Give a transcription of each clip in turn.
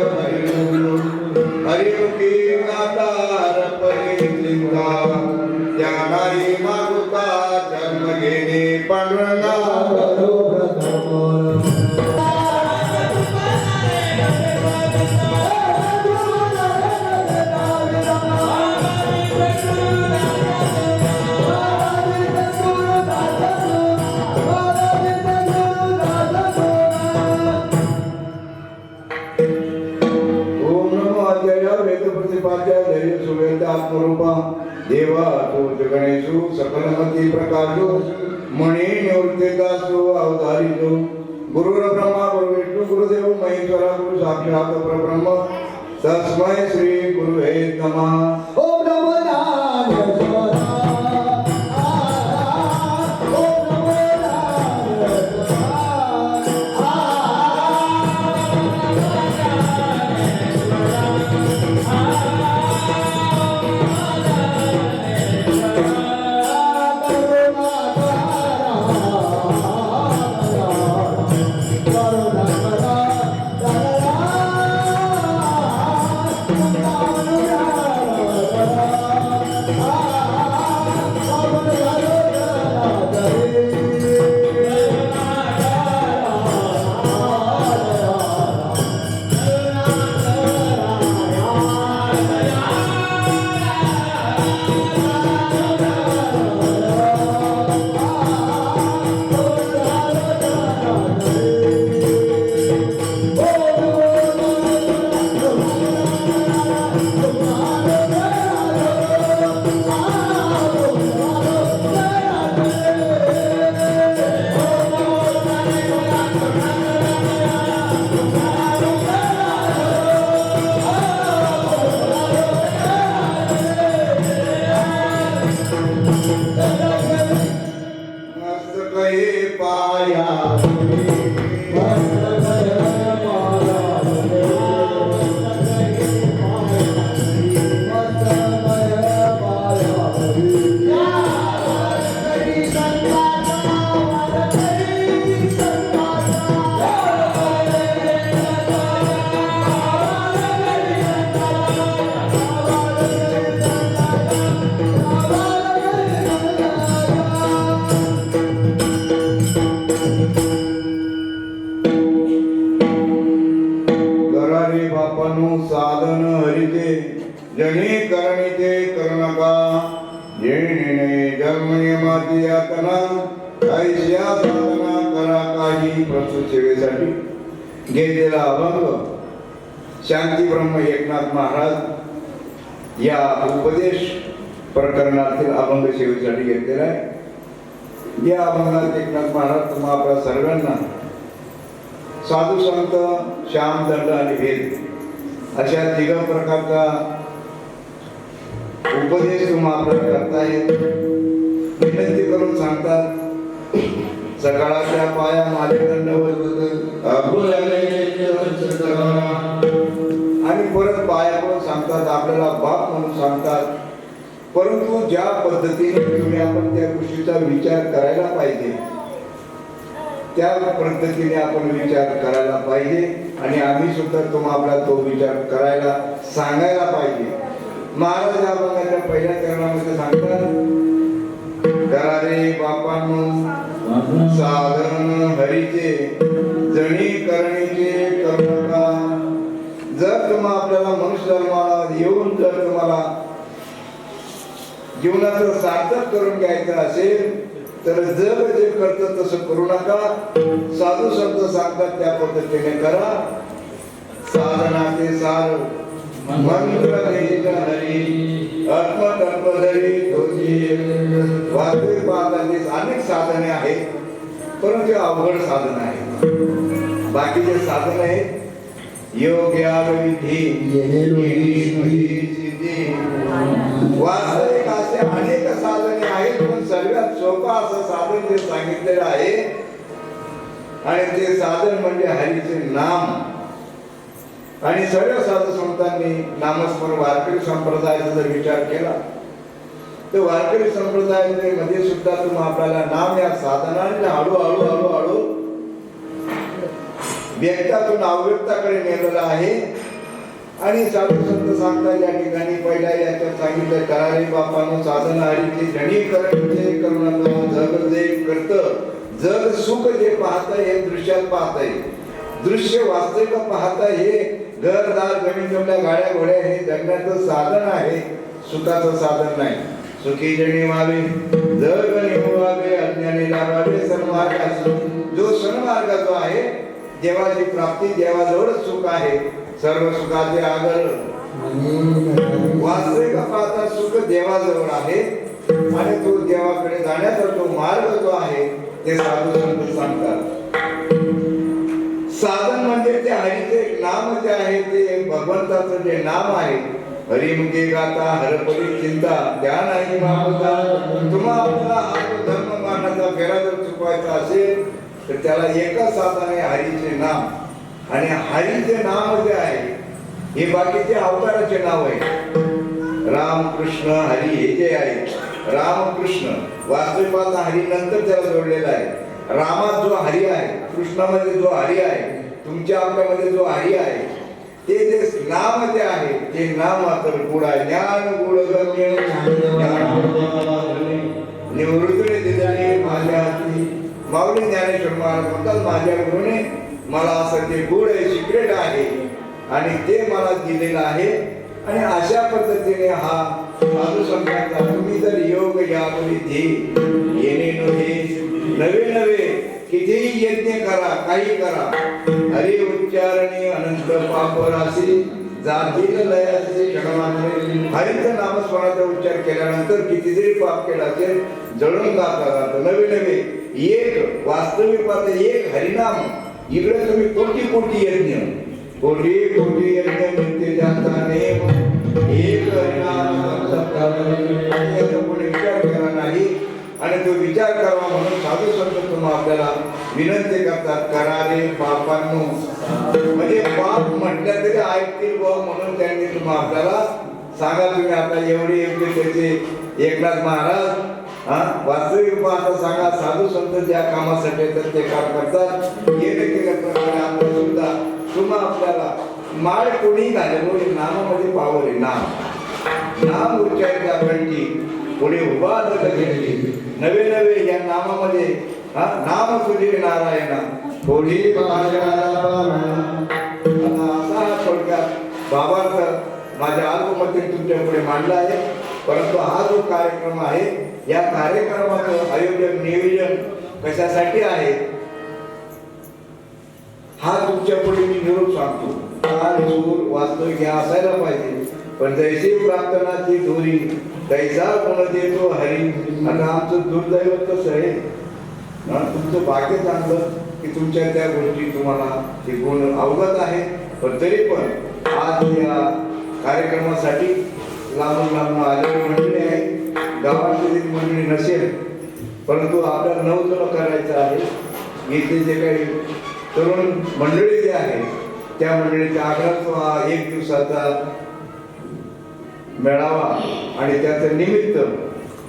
हरिमुख. हरिमुखी माता रपणे लिंगा सकलमती प्रकाशो मणी निवृत्तिदासो अवतारितो गुरुर ब्रह्मा गुरु विष्णु गुरुदेव महेश्वरा गुरु साक्षात परब्रह्म। तस्मै श्री आहे एकनाथ महाराज तुम्हा आपल्या सर्वांना साधू संत श्याम दंड आणि भेद अशा तिघ प्रकारचा उपदेश तुम्हा आपल्याला करतायत विनंती परंतु ज्या पद्धतीने तुम्ही आपण त्या गोष्टीचा विचार करायला पाहिजे त्या पद्धतीने आपण विचार करायला पाहिजे आणि आम्ही सुद्धा तुम्हाला तो विचार करायला सांगायला पाहिजे. महाराज या भागाच्या पहिल्या चरणामध्ये सांगतात करारे बापांनो साधन हरीचे जणी करणीचे करणका जर तुम्हा आपल्याला मनुष्य धर्माला येऊन जर तुम्हाला जीवनाचं सार्थक करून घ्यायचं असेल तर जग जे करतं तसं करू नका. साधू संत सांगतात त्या पद्धतीने करा. साधनाचे सार मंत्र देत हरी आत्मतत्वधरी तुझी वास्तविक अनेक साधने आहेत परंतु अवघड साधन आहे बाकीचे साधन आहेत योग याग विधी वास्तविक असे अनेक साधने आहेत पण सर्वात सोपं असं साधन जे सांगितलेलं आहे आणि ते साधन म्हणजे हरीचे नाम. आणि सर्व साधू संतांनी नामस्मरण वारकरी संप्रदायाचा जर विचार केला तर वारकरी संप्रदायामध्ये मध्ये सुद्धा तुम्ही आपल्याला नाम या साधनाने हळूहळू हळूहळू व्यक्तातून अव्यक्ताकडे नेलेला आहे. आणि साधू संत सांगतात या ठिकाणी पहिल्या याच्यात सांगितलं करारे बापानं साधन हरीचे धनी करते करुणाचं जग जे करत जग सुख जे पाहत हे दृश्यात पाहत दृश्य वास्तविक पाहता हे घरदार जमीन जमल्या गाड्या घोड्या हे जगण्याचं साधन आहे. सुखाचं साधन नाही. सुखी जणी व्हावे जग निवडावे अज्ञानी लावावे सन्मार्ग असो जो सन्मार्ग जो आहे देवाची प्राप्ती देवाजवळच सुख आहे. सर्व सुखाचे आगर वास्तविक पाहता सुख देवाजवळ आहे. आणि तो देवाकडे जाण्याचा जो मार्ग जो आहे ते साधू संत सांगतात. साधन म्हणजे ते हरीचे नाम जे आहे ते भगवंताचं जे नाम आहे. हरिमुखे गाता हरपरी चिंता ध्यान आहे तुम्हाला आपला हा धर्म मानाचा फेरा जर चुकवायचा असेल तर त्याला एकच साधन आहे हरीचे नाम आणि हरीचे नाम जे आहे हे बाकीचे अवताराचे नाव आहे राम कृष्ण हरी हे जे आहे राम कृष्ण वास्तविकाचा हरी नंतर त्याला जोडलेला आहे रामात जो हरी आहे कृष्णामध्ये जो हरी आहे तुमच्या आपल्यामध्ये जो हरी आहे ते जे नाम जे आहे ते नाम मात्र गुड आहे ज्ञान गुड निवृत्ती माऊली ज्ञानेश्वर महाराज म्हणतात माझ्या गुरुने मला असं ते गुड आहे सिक्रेट आहे आणि ते मला दिलेलं आहे आणि अशा पद्धतीने हा साधू संघाचा तुम्ही जर योग यापुढे धे येणे नव्हे नवे नवे कितीही यज्ञ करा काही करा हरि उच्चारणे अनंत पाप राशी जातील लयाचे क्षणमात्रे हरीचं नामस्मरणाचा उच्चार केल्यानंतर कितीतरी पाप केला असेल जळून जातात नवे नवे एक वास्तविक पाहता एक हरिनाम इकडे तुम्ही कोटी कोटी यज्ञ कोटी कोटी यज्ञ म्हणते जाता नेम एक हरिनाम विचार केला नाही आणि तो विचार करावा म्हणून साधू संत तुम्हाला आपल्याला विनंती करतात करारे पापांनो म्हणजे पाप म्हटल्या तरी ऐकतील व म्हणून त्यांनी तुम्हा आपल्याला सांगा तुम्ही. आता एवढे योग्य त्याचे एकनाथ महाराज हा वास्तविक पाहता सांगा साधू संत ज्या कामासाठी येतात ते काम करतात. येणे केल्याप्रमाणे आपण सुद्धा तुम्हा आपल्याला माळ कोणी घालेलो हो, हे नामामध्ये पावर आहे नाम. नाम उच्चारिता कंठी पुढे उभा घेतली नवे नवे या नामामध्ये नाम तुझे नारायणा थोडी असा थोडक्यात बाबांचा माझ्या अल्पमते तुमच्यापुढे मांडला आहे. परंतु हा जो कार्यक्रम आहे या कार्यक्रमाचं आयोजन नियोजन कशासाठी आहे? हा तुमच्यापुढे मी निरोप सांगतो. काल सूर वास्तविक हे असायला पाहिजे. पण जैसी प्रार्थनाची दोरी तैसा गुण देतो हरी. आणि आमचं दुर्दैव कसं आहे. म्हणून तुमचं भाग्य चांगलं की तुमच्या त्या गोष्टी तुम्हाला हे गुण अवगत आहे. पण तरी पण आज या कार्यक्रमासाठी लांबून लांबून आलेली मंडळी आहे. गावातली मंडळी नसेल परंतु आपल्याला नवतुला करायचं आहे. इथे जे काही तरुण मंडळी जे आहे त्या मंडळीच्या आग्रह एक दिवसाचा मेळावा आणि त्याचं निमित्त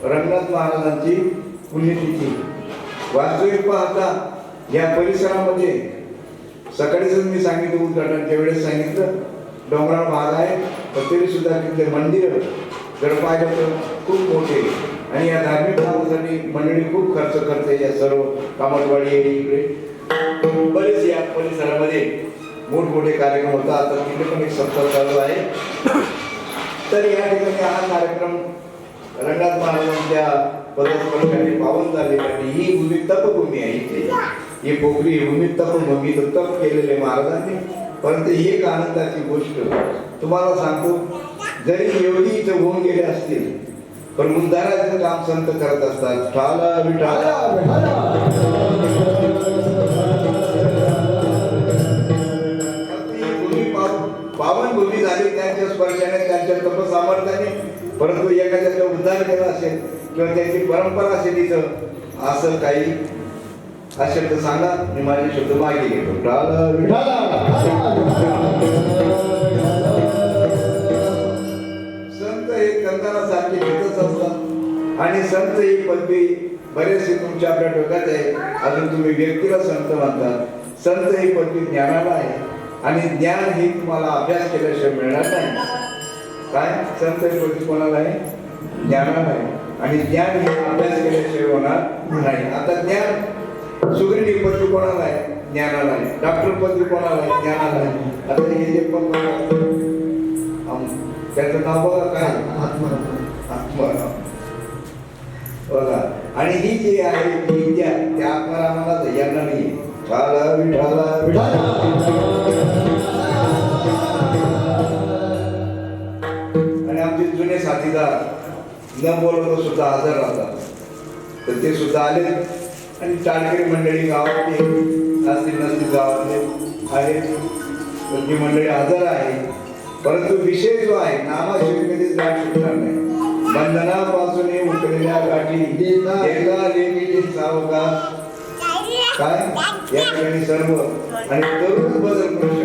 रंगनाथ महाराजांची पुण्यतिथी वास्तविक पाहता या परिसरामध्ये सकाळीच मी सांगितलं उद्घाटनच्या वेळेस सांगितलं डोंगराळ भाग आहे पण तरी सुद्धा तिथले मंदिर जर पाहिलं तर खूप मोठे. आणि या धार्मिक भागासाठी मंडळी खूप खर्च करते या सर्व कामतवाडी इकडे. बरेच या परिसरामध्ये मोठमोठे कार्यक्रम होतात. आता तिथे पण एक सप्ताह चालू आहे. तर या ठिकाणी हा कार्यक्रम रंगनाथ महाराजांच्या पदस्पर्शाने पावन झाले आणि ही भूमी तपभूमी आहे इथे. ही पोखरी ही भूमी तपभूमी तर तप केलेले महाराजांनी. परंतु ही एक आनंदाची गोष्ट. तुम्हाला सांगतो जरी एवढी इथं होऊन गेले असतील पण मुंदाराचं काम संत करत असतात. ठाला विठाला. पावन भूमी झाली त्यांच्या स्पर्शाने त्यांच्या तप सामर्थ्याने परंतु एखाद्याचा उद्धार केला असेल किंवा त्यांची परंपरा इथं असं काही हा शब्द सांगा. मी माझे शब्द मागे. संत हे कंदारासारखे घेतच असतात. आणि संत ही पदवी बरेचसे तुमच्या आपल्या डोक्यात आहे. अजून तुम्ही व्यक्तीला संत म्हणतात संत ही पदवी ज्ञानाला आहे. आणि ज्ञान हे तुम्हाला अभ्यास केल्याशिवाय मिळणार नाही. काय? संत ही पदवी कोणाला आहे? ज्ञानाला आहे. आणि ज्ञान हे अभ्यास केल्याशिवाय होणार नाही. आता ज्ञान सुगरी पदवी कोणाला आहे? ज्ञानाला आहे. डॉक्टर पदवी कोणाला आहे? ज्ञानाला आहे. आता हे जे पण त्याचं नाव बघा काय? आत्मा बघा. आणि ही जी आहे विद्या त्या आत्मारामाला यांना नाही. विठाला विठाला आणि आमचे जुने साथीदार न बोलवता सुद्धा हजर राहतात. तर ते सुद्धा आले. आणि टाळकरी मंडळी गावातले नास्तिक नसतील गावातले आहेत. तर ती मंडळी हजर आहे. परंतु विषय जो आहे नामाशिवाय कधीच गाठ सुटणार नाही. बंधनापासून उठलेल्या गाठी एका लेखीची सावकाश. काय? या ठिकाणी सर्व. आणि तरुण बदल करू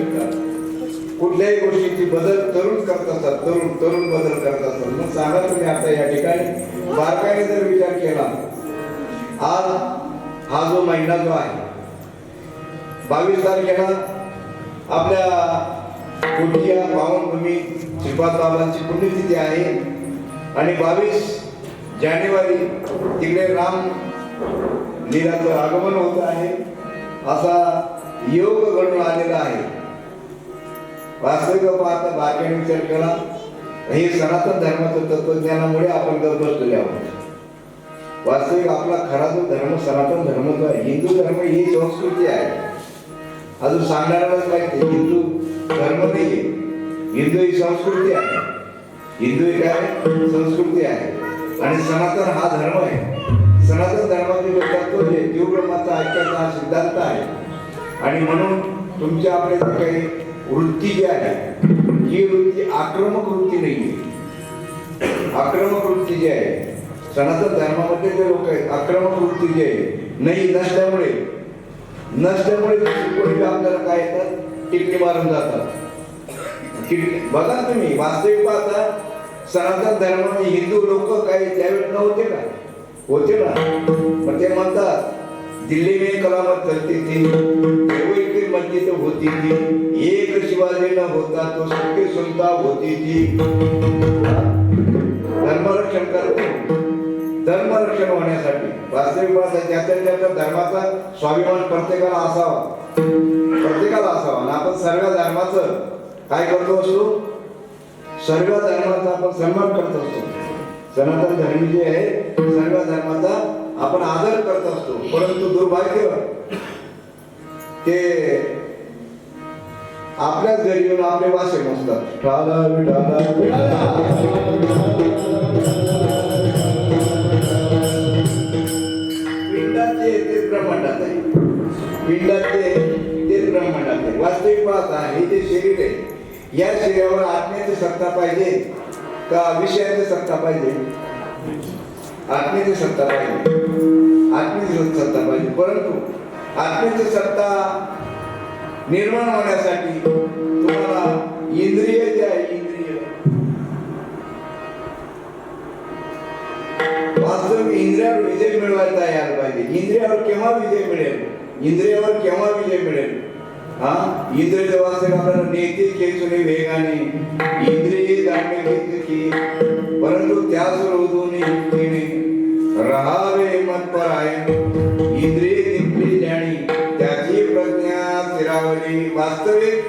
कुठल्याही गोष्टीची बदल तरुण करत असतात तरुण तरुण बदल करत असतात मग सांगा तुम्ही आता या ठिकाणी बारकाईने जर विचार केला आज हा जो महिना जो आहे बावीस तारखेला आपल्या कुठल्या पावनभूमी श्रीपाद बाबांची पुण्यतिथी आहे आणि बावीस जानेवारी तिकडे राम लीलाचं आगमन होत आहे असा योग घडून आलेला आहे. वास्तविक पाहता बाकी विचार केला. हे सनातन धर्माचं तत्वज्ञानामुळे आपण गप्प बसलेले आहोत. वास्तविक आपला खरा जो धर्म सनातन धर्म जो आहे हिंदू धर्म ही संस्कृती आहे. अजून सांगणाऱ्यालाच माहिती हिंदू धर्म नाही हिंदू ही संस्कृती आहे. हिंदू ही काय? संस्कृती आहे. आणि सनातन हा धर्म आहे. सनातन धर्माचे जे तत्व जे जीवब्रह्माचा ऐक्याचा हा सिद्धांत आहे. आणि म्हणून तुमच्या आपल्या जे काही वृत्ती जी आहे ही वृत्ती आक्रमक वृत्ती नाही आक्रमक वृत्ती जी आहे सनातन धर्मामध्ये जे लोक आहेत आक्रमक वृत्ती जी आहे नाही नसल्यामुळे नसल्यामुळे आपल्याला काय येतात टिकली मारून जातात. बघा तुम्ही वास्तविक पाहता सनातन धर्माने हिंदू लोक काही त्यावेळेस नव्हते का? होते ना. पण ते म्हणतात दिल्ली में कलामत चलती थी देवई होती थी एक शिवाजी न होता तो सबके सुनता होती थी धर्मरक्षण करते. धर्मरक्षण होण्यासाठी. वास्तविक त्याच्या त्याच्या धर्माचा स्वाभिमान प्रत्येकाला असावा. प्रत्येकाला असावा. आणि आपण सर्व धर्माचं काय करतो असतो? सर्व धर्माचा आपण सन्मान करत असतो. सनातन धर्मी जे आहे सर्व धर्माचा आपण आदर करत असतो. परंतु दुर्भाग्य ते आपल्याच घरी येऊन आपले वासे ठाला विठाला. पिंडात जे आहे तेच ब्रह्मांडात आहे. पिंडात जे आहे तेच ब्रह्मांडात आहे. वास्तविक पाहता हे जे शरीर आहे या शरीरावर आत्म्याची सत्ता पाहिजे का विषयाची सत्ता पाहिजे? आत्म्याची सत्ता पाहिजे. आत्म्याची सत्ता पाहिजे. परंतु आत्म्याची सत्ता निर्माण होण्यासाठी तुम्हाला इंद्रिय जे आहे इंद्रिय. वास्तविक इंद्रियावर विजय मिळवायचा यायला पाहिजे. इंद्रियावर केव्हा विजय मिळेल? इंद्रियावर केव्हा विजय मिळेल? हा? इंद्रिय जेव्हा आपल्याला नेते खेचुने वेगाने. इंद्रिय जाणे घेतली की परंतु त्याच रोधून युक्तीने रहावे मत परायण वास्तविक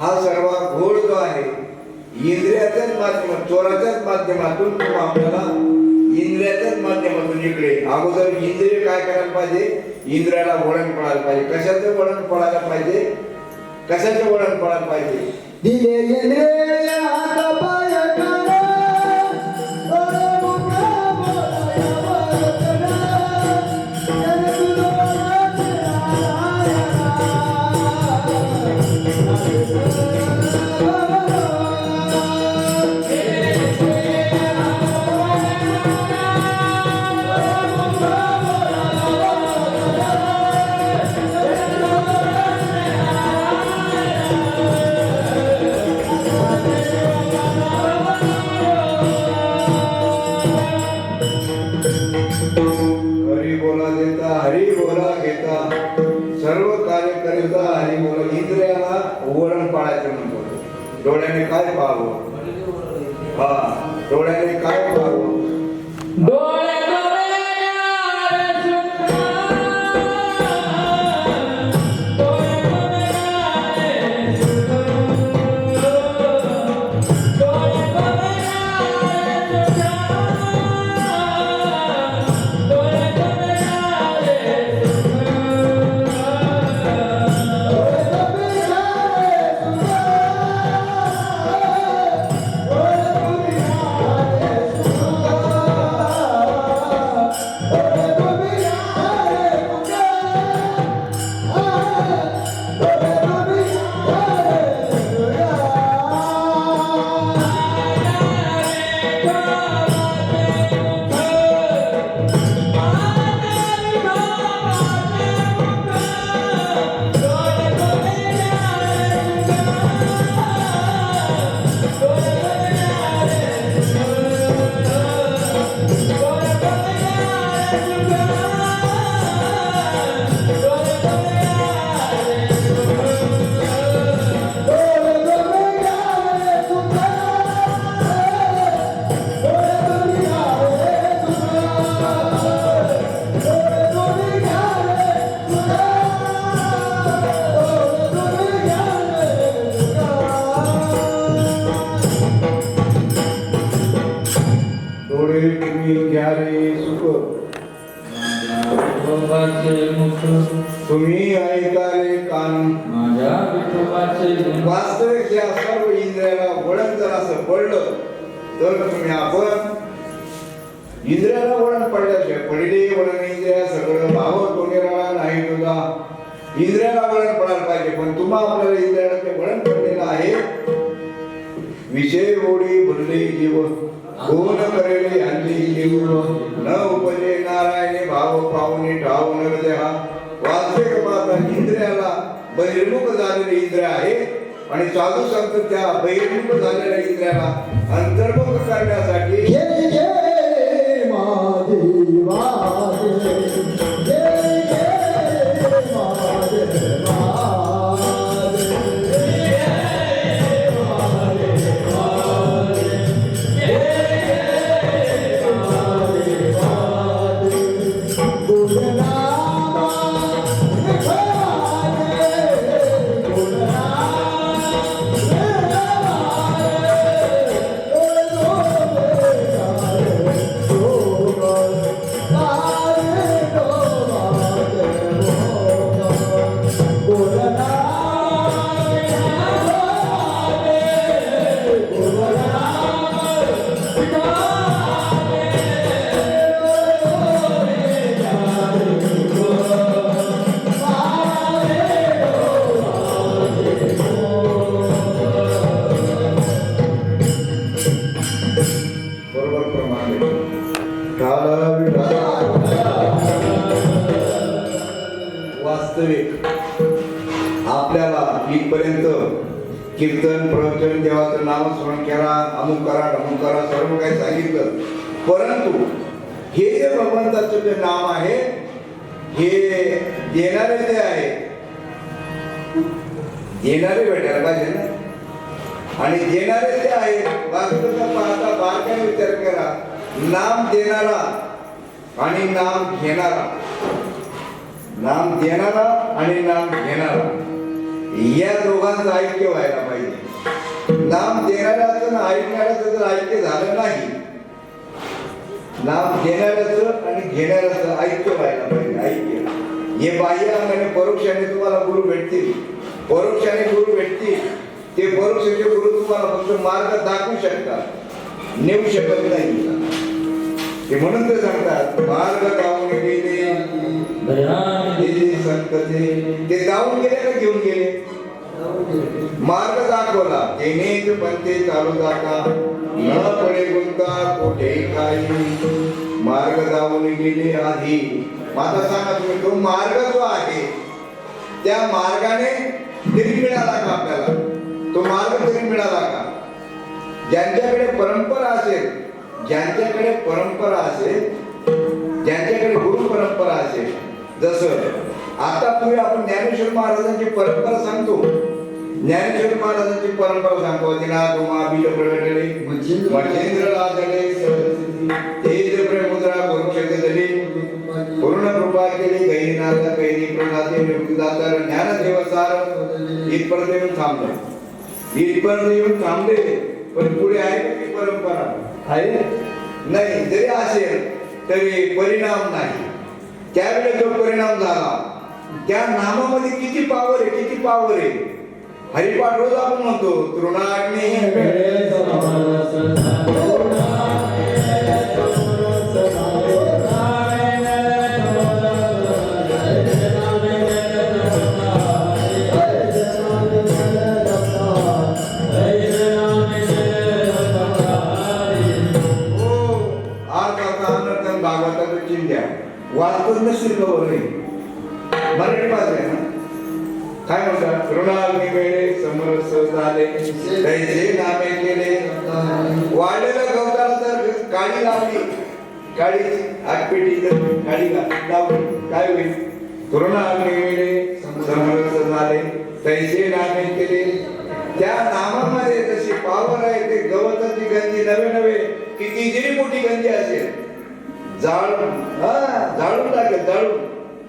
हा सर्व घोळ जो आहे इंद्रियाच्याच माध्यमात चोराच्याच माध्यमातून तो आपल्याला इंद्रियाच्याच माध्यमातून इकडे अगोदर इंद्रिय काय करायला पाहिजे? इंद्रियाला वळण पडायला पाहिजे. कशाचं वळण पडायला पाहिजे? कशाचं वळण पडायला पाहिजे? इंद्रियाला वळण पडल्याशिवाय पडिले वळण इंद्रिया सगळं भाव टोनेराला नाही तुला इंद्रियाला वळण पडायला पाहिजे पण तुम्हा आपल्याला इंद्रियाला ते वळण पडलेलं आहे. विजय ओढी भरले जीव कोण करेले आणली जीव न उपजे नारायणे भाव पाहुणे ठाव न देहा वास्तविक पाहता इंद्रियाला बहिर्मुख झालेले इंद्रिय आहे. आणि चालू सांगतो त्या बहिर्मुख झालेल्या इंद्रियाला अंतर्मुख करण्यासाठी करा अमुक करा अमुक करा सर्व काही सांगितलं. परंतु हे जे भगवंताचं जे नाम आहे हे देणारे जे आहे देणारे भेटायला पाहिजे ना? आणि देणारे जे आहे वास्तवता पाहता बारकाईने विचार करा. नाम देणारा आणि नाम घेणारा. नाम देणारा आणि नाम घेणारा. या दोघांचं ऐक्य व्हायला पाहिजे. नाम देणाऱ्याचं आणि ऐकणाऱ्याचं जर ऐक्य झालं नाही. नाम देणाऱ्याचं आणि घेणाऱ्याचं ऐक्य व्हायला पाहिजे ऐक्य हे बाह्य अंगाने परोक्षाने तुम्हाला गुरु भेटतील. परोक्षाने गुरु भेटतील. ते परोक्षाचे गुरु तुम्हाला फक्त मार्ग दाखवू शकतात. नेऊ शकत नाही. ते म्हणून ते सांगतात मार्ग दावून गेले. ते जाऊन गेले का घेऊन गेले? मार्ग दाखवला. तेनेच पंथे चालू जाता. न पडे गुंता कुठे काही. मार्ग जाऊन गेले आधी. माझा सांगा तुम्ही तो मार्ग जो आहे त्या मार्गाने तरी मिळाला का आपल्याला? तो मार्ग तरी मिळाला का? ज्यांच्याकडे परंपरा असेल ज्यांच्याकडे परंपरा असेल ज्यांच्याकडे गुरु परंपरा असेल. जसं आता पूर्वी आपण ज्ञानेश्वर महाराजांची परंपरा सांगतो. ज्ञानेश्वर महाराजांची परंपरा सांगतो तिला तुम्हा बीज प्रगटले मच्छेंद्र लादले तेज प्रेमुद्रा कुरुक्षेत्र दले पूर्ण कृपा केली गैरीनाथ गैरी प्रणाते मृत्यूदातर ज्ञान देवसार इथपर्यंत येऊन थांबले. इथपर्यंत येऊन थांबले पण पुढे आहे ती परंपरा? आहे. नाही जरी असेल तरी परिणाम नाही. त्यावेळेस जो परिणाम झाला त्या नामामध्ये किती पावर आहे किती पावर आहे? हरिपाठ रोज आपण म्हणतो तृणाग्नी. समरस झाले तैसे नामे केले. वाढलेलं गवताला तर काळी लावली काळी आगपेटी तर काळी लावली. काय होईल? पूर्ण वेळे समरस झाले. तैसे नामे केले. त्या नामामध्ये जशी पावर आहे ते गवताची गंजी नवे नवे. किती जी मोठी गंजी असेल. जाळून हा जाळून टाकेल जाळून.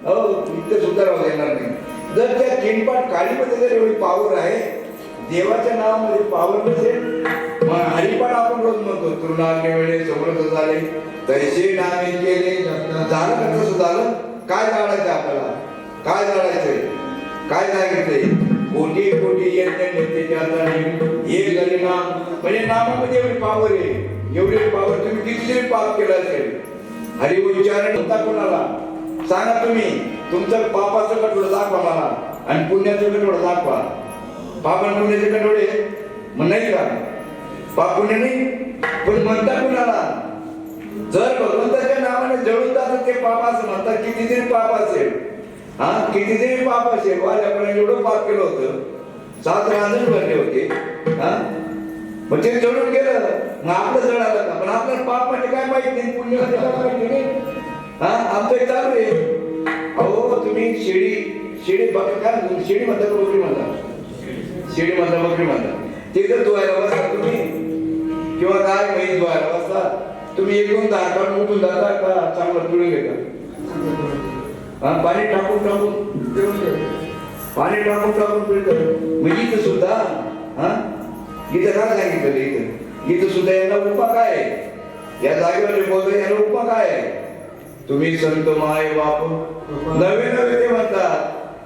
हो इथे सुधारावं येणार नाही. जर त्या किनपाट काळीमध्ये जर एवढी पावर आहे देवाच्या नावामध्ये पावर नसेल हरिपाठ आपण रोज म्हणतो तृणाने वेळे समृद्ध झाले तैसे नामे केले झालं का तसं झालं? काय जाळायचं आपल्याला? काय जाळायचंय काय सांगितलंय कोटी कोटी यज्ञ नेते हे नाम. म्हणजे नामामध्ये एवढी पावर आहे. एवढी पावर तुम्ही किती पाप केलं असेल. हरि उच्चारण होता कोणाला? सांगा तुम्ही. तुमचं पापाचं कटोळं दाखवा मला. आणि पुण्याचं कटोळं दाखवा. पाप पुण्याचे कटोळे मग नाही का पाप नाही पण म्हणता कुणाला? जर भगवंताच्या नावाने जळून जातात ते पाप असं म्हणतात किती जरी पाप असेल हा किती जरी पाप असेल वाल्याकडे एवढं पाप केलं होतं. सात रांजण भरले होते. हा? मग ते जळून गेलं. मग आपलं जळालं का? पण आपलं पाप म्हणजे काय माहीत नाही? पुण्य म्हणजे माहिती नाही? हा आमचं चालू आहे. अहो तुम्ही शिडी शिडी बघा काय शिडी म्हणता का? म्हणता शेळी म्हणता बकरी म्हणता ते जर धुवायला बसता तुम्ही. किंवा काय म्हैस धुवायला बसता तुम्ही एक दोन दहा काढून उठून जाता का चांगलं पिळून घेता? आणि पाणी टाकून टाकून. पिळून पाणी टाकून टाकून पिळत. म्हणजे इथं सुद्धा हा? इथं काय सांगितलं इथं? इथं सुद्धा यांना उपा काय आहे? या जागेवर बोलतो यांना उपा काय आहे? तुम्ही संत माय बाप. नवे नवे ते म्हणतात.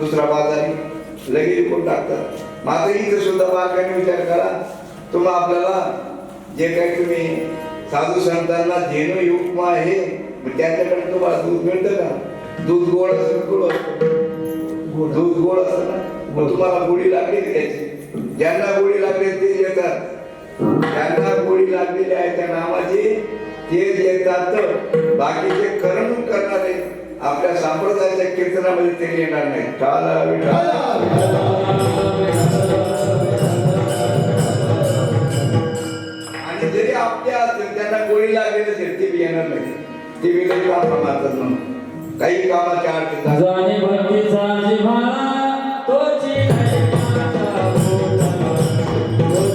दुसरा बाजारी लगेच विकून टाकतात. माझं इथं सुद्धा बारकाने विचार करा. तुम्हा आपल्याला जे काही तुम्ही साधू संतांना धेनू उपमा आहे त्यांच्याकडे तुम्हाला दूध मिळतं का? दूध गोड असेल गोड असतं. दूध गोड असतं ना? मग तुम्हाला गोडी लागली त्याची? ज्यांना गोडी लागली ते येतात ज्यांना गोडी लागलेली आहे त्या नामाची ते येतात बाकीचे करमणूक करणारे आपल्या संप्रदायाच्या कीर्तनामध्ये ते येणार नाही टाला आणि जरी आपल्या त्यांना गोळी लागेल असेल बी येणार नाही ती काही वापर मारतात म्हणून. काही कामाच्या अडचणी